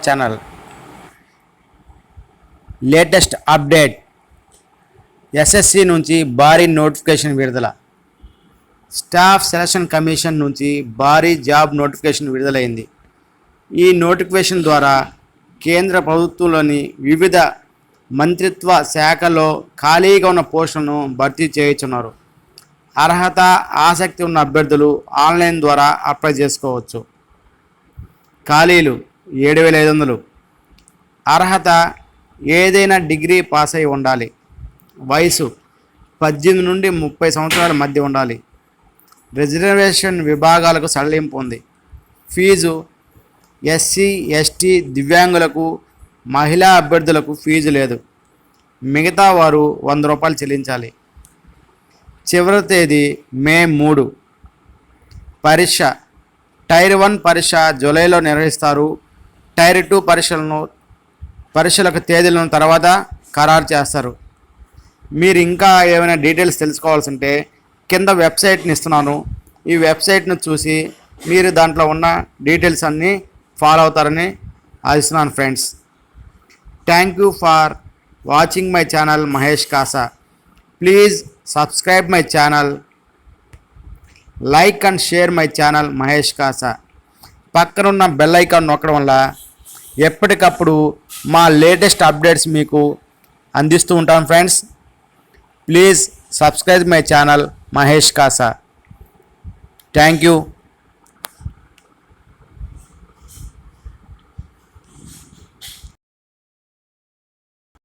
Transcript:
Channel latest update SSC నుంచి భారీ notification విడుదల. స్టాఫ్ సెలక్షన్ కమిషన్ నుంచి భారీ జాబ్ నోటిఫికేషన్ విడుదలైంది. ఈ నోటిఫికేషన్ ద్వారా కేంద్ర ప్రభుత్వంలోని వివిధ మంత్రిత్వ శాఖలో ఖాళీగా ఉన్న పోస్టులను భర్తీ చేయించున్నారు. అర్హత ఆసక్తి ఉన్న అభ్యర్థులు ఆన్లైన్ ద్వారా అప్లై చేసుకోవచ్చు. ఖాళీలు ఏడు వేల ఐదు వందలు అర్హత ఏదైనా డిగ్రీ పాస్ అయి ఉండాలి. వయసు పద్దెనిమిది నుండి ముప్పై సంవత్సరాల మధ్య ఉండాలి. రిజర్వేషన్ విభాగాలకు సడలింపు ఉంది. ఫీజు ఎస్సీ ఎస్టీ దివ్యాంగులకు మహిళా అభ్యర్థులకు ఫీజు లేదు. మిగతా వారు వంద రూపాయలు చెల్లించాలి. చివరి తేదీ మే మూడు. పరీక్ష. టైర్ వన్ పరీక్ష జూలైలో నిర్వహిస్తారు. టైర్ టూ పరీక్షలను పరీక్షలకు తేదీలను తర్వాత ఖరారు చేస్తారు. మీరు ఇంకా ఏమైనా డీటెయిల్స్ తెలుసుకోవాల్సి ఉంటే కింద వెబ్సైట్ని ఇస్తున్నాను. ఈ వెబ్సైట్ను చూసి మీరు దాంట్లో ఉన్న డీటెయిల్స్ అన్నీ ఫాలో అవుతారని ఆశిస్తున్నాను friends. Thank you for watching my channel Mahesh Kasa. Please subscribe my channel like and share my channel Mahesh Kasa. పక్కనున్న బెల్ ఐకాన్ నొక్కడం వల్ల ఎప్పటికప్పుడు మా లేటెస్ట్ అప్డేట్స్ మీకు అందిస్తూ ఉంటాం friends. Please subscribe my channel Mahesh Kasa. Thank you.